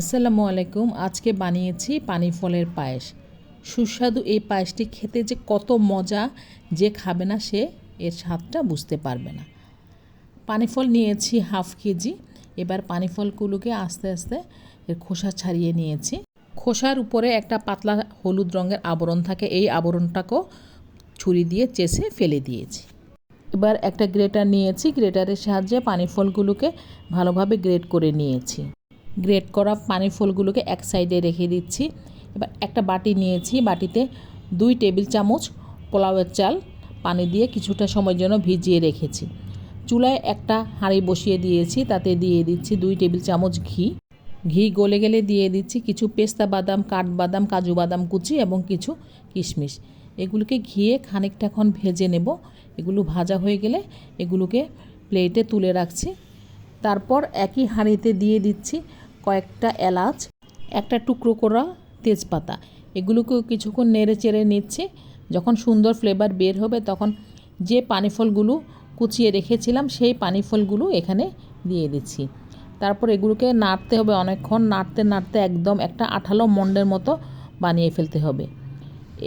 আসসালামু আলাইকুম, আজকে বানিয়েছি পানি ফলের পায়েস। সুস্বাদু এই পায়েসটি খেতে যে কত মজা, যে খাবে না সে, এর স্বাদটা বুঝতে পারবে না। পানি ফল নিয়েছি হাফ কেজি, এবার পানি ফলগুলোকে আস্তে আস্তে এর খোসা ছাড়িয়ে নিয়েছি। খোসার উপরে একটা পাতলা হলুদ রঙের আবরণ থাকে, এই আবরণটাকেও ছুরি দিয়ে চেষে ফেলে দিয়েছি। এবার একটা গ্রেটার নিয়েছি, গ্রেটারের সাহায্যে পানি ফলগুলোকে ভালোভাবে গ্রেট করে নিয়েছি। গ্রেট করা পানি ফলগুলোকে এক সাইডে রেখে দিচ্ছি। এবার একটা বাটি নিয়েছি, বাটিতে দুই টেবিল চামচ পোলাওয়ের চাল, পানি দিয়ে কিছুটা সময়ের জন্য ভিজিয়ে রেখেছি। চুলায় একটা হাঁড়ি বসিয়ে দিয়েছি, তাতে দিয়ে দিচ্ছি দুই টেবিল চামচ ঘি। ঘি গলে গেলে দিয়ে দিচ্ছি কিছু পেস্তা বাদাম, কাঠবাদাম, কাজু বাদাম কুচি এবং কিছু কিশমিশ। এগুলোকে ঘিয়ে খানিকটাক্ষণ ভেজে নেব। এগুলো ভাজা হয়ে গেলে এগুলোকে প্লেটে তুলে রাখছি। তারপর একই হাঁড়িতে দিয়ে দিচ্ছি কয়েকটা এলাচ, একটা টুকরো করা তেজপাতা। এগুলোকেও কিছুক্ষণ নেড়ে চেড়ে নিচ্ছি। যখন সুন্দর ফ্লেভার বের হবে, তখন যে পানি ফলগুলো কুচিয়ে রেখেছিলাম, সেই পানি ফলগুলো এখানে দিয়ে দিচ্ছি। তারপর এগুলোকে নাড়তে হবে অনেকক্ষণ। নাড়তে নাড়তে একদম একটা আঠালো মন্ডের মতো বানিয়ে ফেলতে হবে।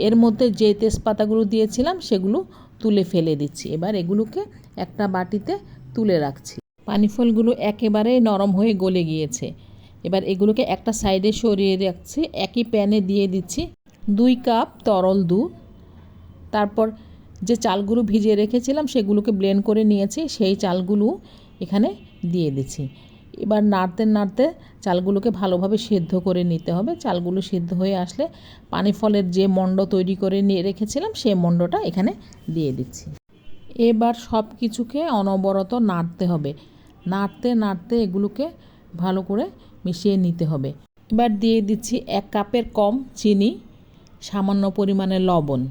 এর মধ্যে যে তেজপাতাগুলো দিয়েছিলাম, সেগুলো তুলে ফেলে দিচ্ছি। এবার এগুলোকে একটা বাটিতে তুলে রাখছি। পানি ফলগুলো একেবারে নরম হয়ে গলে গিয়েছে। এবার এগুলোকে একটা সাইডে সরিয়ে রাখছি, একই প্যানে দিয়ে দিচ্ছি দুই কাপ তরল দুধ। তারপর যে চালগুলো ভিজিয়ে রেখেছিলাম সেগুলোকে ব্লেন্ড করে নিয়েছি, সেই চালগুলো এখানে দিয়ে দিচ্ছি। এবার নাড়তে নাড়তে চালগুলোকে ভালোভাবে সেদ্ধ করে নিতে হবে। চালগুলো সেদ্ধ হয়ে আসলে পানি ফলের যে মণ্ড তৈরি করে নিয়ে রেখেছিলাম, সেই মণ্ডটা এখানে দিয়ে দিচ্ছি। এবার সব কিছুকে অনবরত নাড়তে হবে। নাড়তে নাড়তে এগুলোকে ভালো করে মিশিয়ে নিতে হবে। এবার দিয়ে দিচ্ছি এক কাপের কম চিনি, সামান্য পরিমাণে লবণ।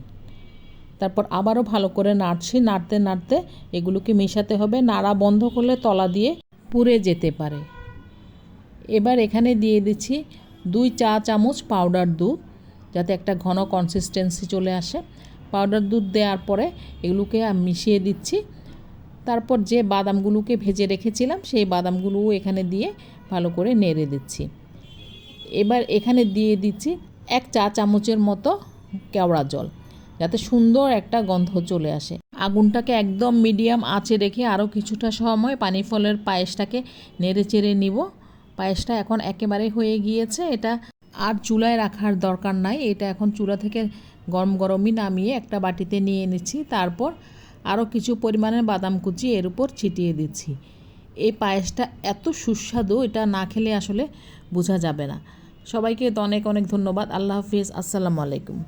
তারপর আবারও ভালো করে নাড়ছি, নাড়তে নাড়তে এগুলোকে মেশাতে হবে। নাড়া বন্ধ করলে তলা দিয়ে পুড়ে যেতে পারে। এবার এখানে দিয়ে দিচ্ছি দুই চা চামচ পাউডার দুধ, যাতে একটা ঘন কনসিস্টেন্সি চলে আসে। পাউডার দুধ দেওয়ার পরে এগুলোকে মিশিয়ে দিচ্ছি। তারপর যে বাদামগুলোকে ভেজে রেখেছিলাম, সেই বাদামগুলোও এখানে দিয়ে ভালো করে নেড়ে দিচ্ছি। এবার এখানে দিয়ে দিচ্ছি এক চা চামচের মতো কেওড়া জল, যাতে সুন্দর একটা গন্ধ চলে আসে। আগুনটাকে একদম মিডিয়াম আঁচে রেখে আরও কিছুটা সময় পানি ফলের পায়েসটাকে নেড়ে চেড়ে নিব। পায়েসটা এখন একেবারে হয়ে গিয়েছে, এটা আর চুলায় রাখার দরকার নাই, এটা এখন চুলা থেকে গরম গরমই নামিয়ে একটা বাটিতে নিয়ে নিচ্ছি। তারপর আরও কিছু পরিমাণের বাদাম কুচি এর উপর ছিটিয়ে দিচ্ছি। এই পায়েসটা এত সুস্বাদু, এটা না খেলে আসলে বোঝা যাবে না। সবাইকে তো অনেক অনেক ধন্যবাদ। আল্লাহ হাফিজ। আসসালামু আলাইকুম।